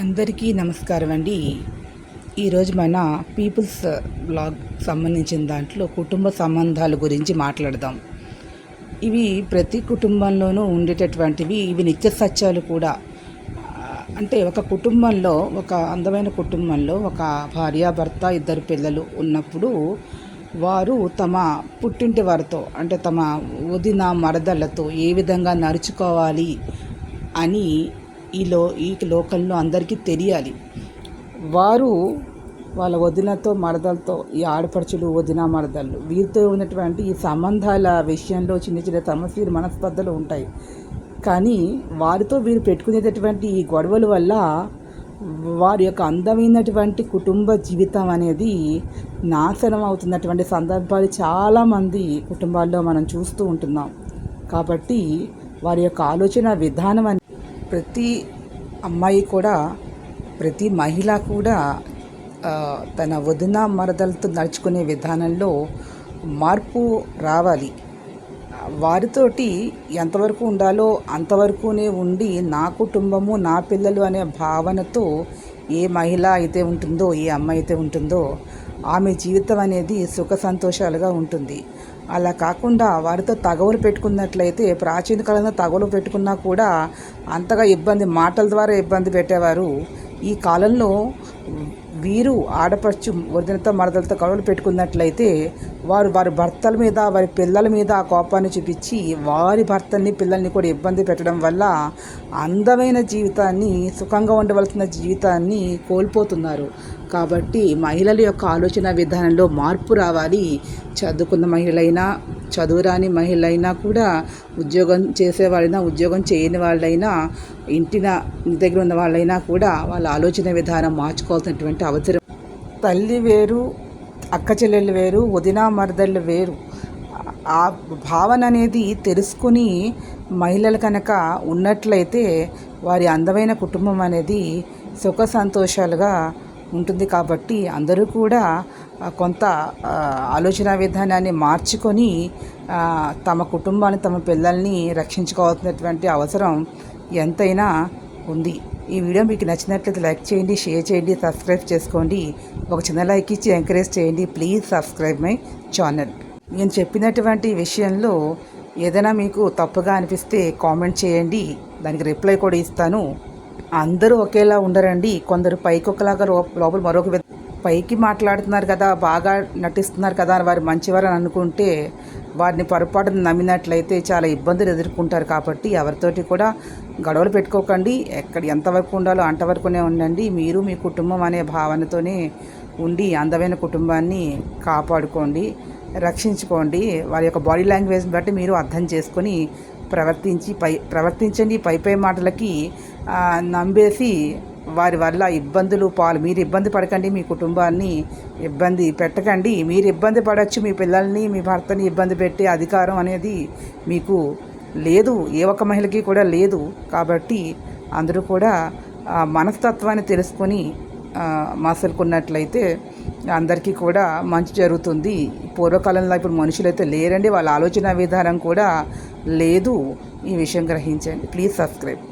అందరికీ నమస్కారం అండి. ఈరోజు మన పీపుల్స్ బ్లాగ్ సంబంధించిన దాంట్లో కుటుంబ సంబంధాల గురించి మాట్లాడదాం. ఇవి ప్రతి కుటుంబంలోనూ ఉండేటటువంటివి ఇవి నిత్య సత్యాలు కూడా. అంటే ఒక కుటుంబంలో ఒక అందమైన కుటుంబంలో ఒక భార్యాభర్త ఇద్దరు పిల్లలు ఉన్నప్పుడు వారు తమ పుట్టింటి వారితో అంటే తమ వదిన మరదళ్ళతో ఏ విధంగా నడుచుకోవాలి అని ఈ లో ఈ లోకల్లో అందరికీ తెలియాలి. వారు వాళ్ళ వదినతో మరదలతో ఈ ఆడపడుచులు వదిన మరదళ్ళు వీరితో ఉన్నటువంటి ఈ సంబంధాల విషయంలో చిన్న చిన్న సమస్యలు మనస్పర్ధలు ఉంటాయి. కానీ వారితో వీరు పెట్టుకునేటటువంటి ఈ గొడవల వల్ల వారి యొక్క అందమైనటువంటి కుటుంబ జీవితం అనేది నాశనం అవుతున్నటువంటి సందర్భాలు చాలామంది కుటుంబాల్లో మనం చూస్తూ ఉంటున్నాం. కాబట్టి వారి యొక్క ఆలోచన విధానం అనేది ప్రతి అమ్మాయి కూడా ప్రతి మహిళ కూడా తన వదిన మరదలతో నడుచుకునే విధానంలో మార్పు రావాలి. వారితోటి ఎంతవరకు ఉండాలో అంతవరకునే ఉండి నా కుటుంబము నా పిల్లలు అనే భావనతో ఏ మహిళ అయితే ఉంటుందో ఏ అమ్మాయి అయితే ఉంటుందో ఆమె జీవితం అనేది సుఖ సంతోషాలుగా ఉంటుంది. అలా కాకుండా వారితో తగవులు పెట్టుకున్నట్లయితే ప్రాచీన కాలంలో తగవులు పెట్టుకున్నా కూడా అంతగా ఇబ్బంది మాటల ద్వారా ఇబ్బంది పెట్టేవారు. ఈ కాలంలో వీరు ఆడపడుచు వదినతో మరదలతో గొడవలు పెట్టుకున్నట్లయితే వారు వారి భర్తల మీద వారి పిల్లల మీద ఆ కోపాన్ని చూపించి వారి భర్తల్ని పిల్లల్ని కూడా ఇబ్బంది పెట్టడం వల్ల అందమైన జీవితాన్ని సుఖంగా ఉండవలసిన జీవితాన్ని కోల్పోతున్నారు. కాబట్టి మహిళల యొక్క ఆలోచన విధానంలో మార్పు రావాలి. చదువుకున్న మహిళలైనా చదువురాని మహిళలైనా కూడా ఉద్యోగం చేసేవాళ్ళైనా ఉద్యోగం చేయని వాళ్ళైనా ఇంటిన ఇంటి దగ్గర ఉన్న వాళ్ళైనా కూడా వాళ్ళ ఆలోచన విధానం మార్చుకోవాల్సినటువంటి అవసరం. తల్లి వేరు అక్క చెల్లెళ్ళు వేరు వదినా మరదళ్ళు వేరు. ఆ భావన అనేది తెలుసుకుని మహిళలు కనుక ఉన్నట్లయితే వారి అందమైన కుటుంబం అనేది సుఖ సంతోషాలుగా ఉంటుంది కాబట్టి అందరూ కూడా కొంత ఆలోచన విధానాన్ని మార్చుకొని తమ కుటుంబాన్ని తమ పిల్లల్ని రక్షించుకోవాల్సినటువంటి అవసరం ఎంతైనా ఉంది. ఈ వీడియో మీకు నచ్చినట్లయితే లైక్ చేయండి షేర్ చేయండి సబ్స్క్రైబ్ చేసుకోండి. ఒక చిన్న లైక్ ఇచ్చి ఎంకరేజ్ చేయండి. Please subscribe my channel. నేను చెప్పినటువంటి విషయంలో ఏదైనా మీకు తప్పుగా అనిపిస్తే కామెంట్ చేయండి. దానికి రిప్లై కూడా ఇస్తాను. అందరూ ఒకేలా ఉండరండి. కొందరు పైకి ఒకలాగా లోపల మరొక పైకి మాట్లాడుతున్నారు కదా బాగా నటిస్తున్నారు కదా అని వారు అని అనుకుంటే వారిని పొరపాటున నమ్మినట్లయితే చాలా ఇబ్బందులు ఎదుర్కొంటారు కాబట్టి ఎవరితోటి కూడా గొడవలు పెట్టుకోకండి. ఎక్కడ ఎంతవరకు ఉండాలో అంతవరకునే ఉండండి. మీరు మీ కుటుంబం అనే భావనతోనే ఉండి అందమైన కుటుంబాన్ని కాపాడుకోండి రక్షించుకోండి. వారి యొక్క బాడీ లాంగ్వేజ్ని బట్టి మీరు అర్థం చేసుకొని ప్రవర్తించి పై ప్రవర్తించండి పై పై మాటలకి నమ్మేసి వారి వల్ల ఇబ్బందులు పాలు మీరు ఇబ్బంది పడకండి మీ కుటుంబాన్ని ఇబ్బంది పెట్టకండి. మీరు ఇబ్బంది పడవచ్చు మీ పిల్లల్ని మీ భర్తని ఇబ్బంది పెట్టే అధికారం అనేది మీకు లేదు. ఏ ఒక్క మహిళకి కూడా లేదు. కాబట్టి అందరూ కూడా మనస్తత్వాన్ని తెలుసుకొని మసలుకున్నట్లయితే అందరికీ కూడా మంచి జరుగుతుంది. పూర్వకాలంలో ఇప్పుడు మనుషులైతే లేరండి. వాళ్ళ ఆలోచన విధానం కూడా లేదు. ఈ విషయం గ్రహించండి. Please subscribe.